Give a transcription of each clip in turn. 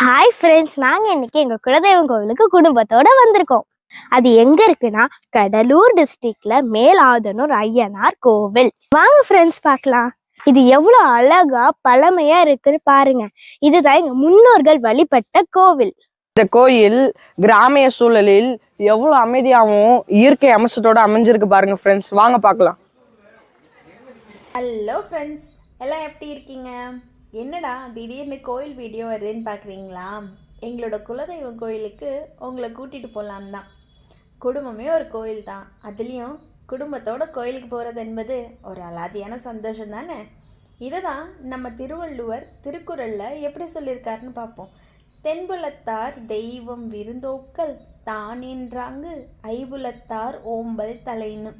Hi friends நாங்க இன்னைக்கு எங்க குலதெய்வம் கோவிலுக்கு குடும்பத்தோட வந்திருக்கோம். அது எங்க இருக்குன்னா கடலூர் டிஸ்ட்ரிக்ட்ல மேலாதனூர் ஐயனார் கோவில். வாங்க ஃப்ரெண்ட்ஸ் பார்க்கலாம். இது எவ்வளவு அழகா பழமையா இருக்குன்னு பாருங்க. இதுதான் எங்க முன்னோர்கள் வழிபட்ட கோவில். இந்த கோயில் கிராமிய சூழலில் எவ்வளவு அமைதியாகவும் இயற்கை அம்சத்தோட அமைஞ்சிருக்கு பாருங்க ஃப்ரெண்ட்ஸ் வாங்க பார்க்கலாம். ஹலோ ஃப்ரெண்ட்ஸ் எல்லாம் எப்படி இருக்கீங்க? என்னடா திடீர்னு கோயில் வீடியோ வருதுன்னு பார்க்குறீங்களா எங்களோட குலதெய்வம் கோயிலுக்கு உங்களை கூட்டிகிட்டு போகலான் தான் குடும்பமே ஒரு கோயில் தான் அதுலேயும் குடும்பத்தோட கோயிலுக்கு போகிறது என்பது ஒரு அலாதியான சந்தோஷம் தானே? இதை தான் நம்ம திருவள்ளுவர் திருக்குறளில் எப்படி சொல்லியிருக்காருன்னு பார்ப்போம். தென்புலத்தார் தெய்வம் விருந்தோக்கல் தானின்றாங்கு ஐபுலத்தார் ஓம்பல் தலைன்னு.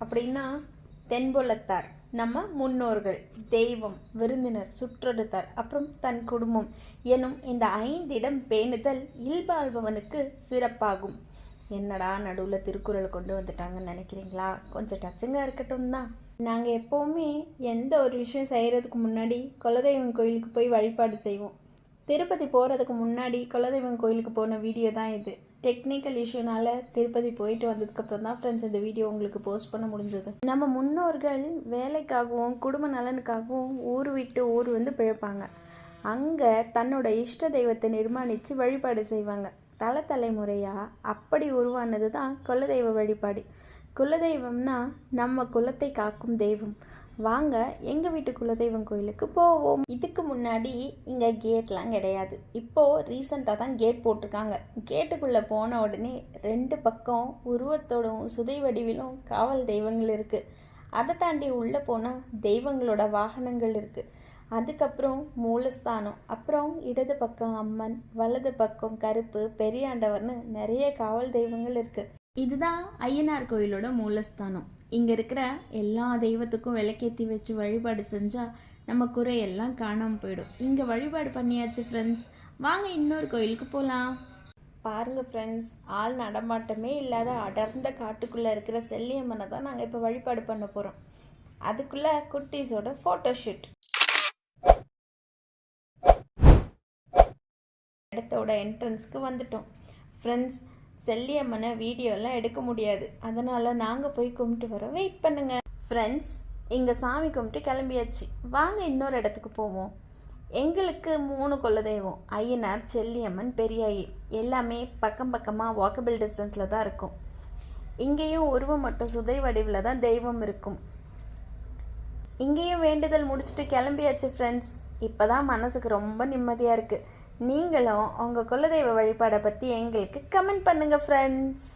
அப்படின்னா தென்புலத்தார். நம்ம முன்னோர்கள் தெய்வம் விருந்தினர் சுற்றெடுத்தார் அப்புறம் தன் குடும்பம் எனும் இந்த ஐந்திடம் பேணுதல் இல்பாழ்பவனுக்கு சிறப்பாகும். என்னடா நடுவில் திருக்குறள் கொண்டு வந்துட்டாங்கன்னு நினைக்கிறீங்களா? கொஞ்சம் டச்சுங்க இருக்கட்டும் தான். நாங்கள் எப்போவுமே எந்த ஒரு விஷயம் செய்கிறதுக்கு முன்னாடி குலதெய்வம் கோயிலுக்கு போய் வழிபாடு செய்வோம். திருப்பதி போகிறதுக்கு முன்னாடி குலதெய்வம் கோயிலுக்கு போன வீடியோ தான் இது. டெக்னிக்கல் இஷ்யூனால திருப்பதி போயிட்டு வந்ததுக்கப்புறம் தான் ஃப்ரெண்ட்ஸ் இந்த வீடியோ உங்களுக்கு போஸ்ட் பண்ண முடிஞ்சது. நம்ம முன்னோர்கள் வேலைக்காகவும் குடும்ப நலனுக்காகவும் ஊர் விட்டு ஊர் வந்து பிழைப்பாங்க. அங்கே தன்னோட இஷ்ட தெய்வத்தை நிர்மாணித்து வழிபாடு செய்வாங்க. தலை தலைமுறையாக அப்படி உருவானது தான் குலதெய்வ வழிபாடு. குலதெய்வம்னா நம்ம குலத்தை காக்கும் தெய்வம். வாங்க எங்கள் வீட்டு குலதெய்வம் கோயிலுக்கு போவோம். இதுக்கு முன்னாடி இங்கே கேட்லாம் கிடையாது. இப்போது ரீசண்டாக தான் கேட் போட்டிருக்காங்க. கேட்டுக்குள்ளே போன உடனே ரெண்டு பக்கம் உருவத்தோடும் சுதை வடிவிலும் காவல் தெய்வங்கள் இருக்குது அதை தாண்டி உள்ளே போனால் தெய்வங்களோட வாகனங்கள் இருக்குது அதுக்கப்புறம் மூலஸ்தானம் அப்புறம் இடது பக்கம் அம்மன் வலது பக்கம் கருப்பு பெரியாண்டவர்னு நிறைய காவல் தெய்வங்கள் இருக்குது இதுதான் ஐயனார் கோயிலோட மூலஸ்தானம். இங்கே இருக்கிற எல்லா தெய்வத்துக்கும் விளக்கேற்றி வச்சு வழிபாடு செஞ்சால் நம்ம குறையெல்லாம் காணாமல் போயிடும். இங்கே வழிபாடு பண்ணியாச்சு ஃப்ரெண்ட்ஸ் வாங்க இன்னொரு கோயிலுக்கு போகலாம் பாருங்கள் ஃப்ரெண்ட்ஸ் ஆள் நடமாட்டமே இல்லாத அடர்ந்த காட்டுக்குள்ளே இருக்கிற செல்லியம்மனை தான் நாங்கள் இப்போ வழிபாடு பண்ண போகிறோம் அதுக்குள்ளே குட்டீஸோட ஃபோட்டோ ஷூட் இடத்தோட என்ட்ரன்ஸ்க்கு வந்துட்டோம். ஃப்ரெண்ட்ஸ் செல்லியம்மனை வீடியோலாம் எடுக்க முடியாது. அதனால் நாங்கள் போய் கும்பிட்டு வர வெயிட் பண்ணுங்க. ஃப்ரெண்ட்ஸ் இங்கே சாமி கும்பிட்டு கிளம்பியாச்சு. வாங்க இன்னொரு இடத்துக்கு போவோம். எங்களுக்கு மூணு குலதெய்வம் ஐயனார் செல்லியம்மன் பெரியாயி. எல்லாமே பக்கம் பக்கமாக வாக்கபிள் டிஸ்டன்ஸில் தான் இருக்கும். இங்கேயும் உருவம் மட்டும் சுதை வடிவில் தான் தெய்வம் இருக்கும். இங்கேயும் வேண்டுதல் முடிச்சுட்டு கிளம்பியாச்சு ஃப்ரெண்ட்ஸ் இப்போ தான் மனசுக்கு ரொம்ப நிம்மதியாக இருக்குது நீங்களும் உங்கள் குலதெய்வ வழிபாடை பற்றி எங்களுக்கு கமெண்ட் பண்ணுங்கள் ஃப்ரெண்ட்ஸ்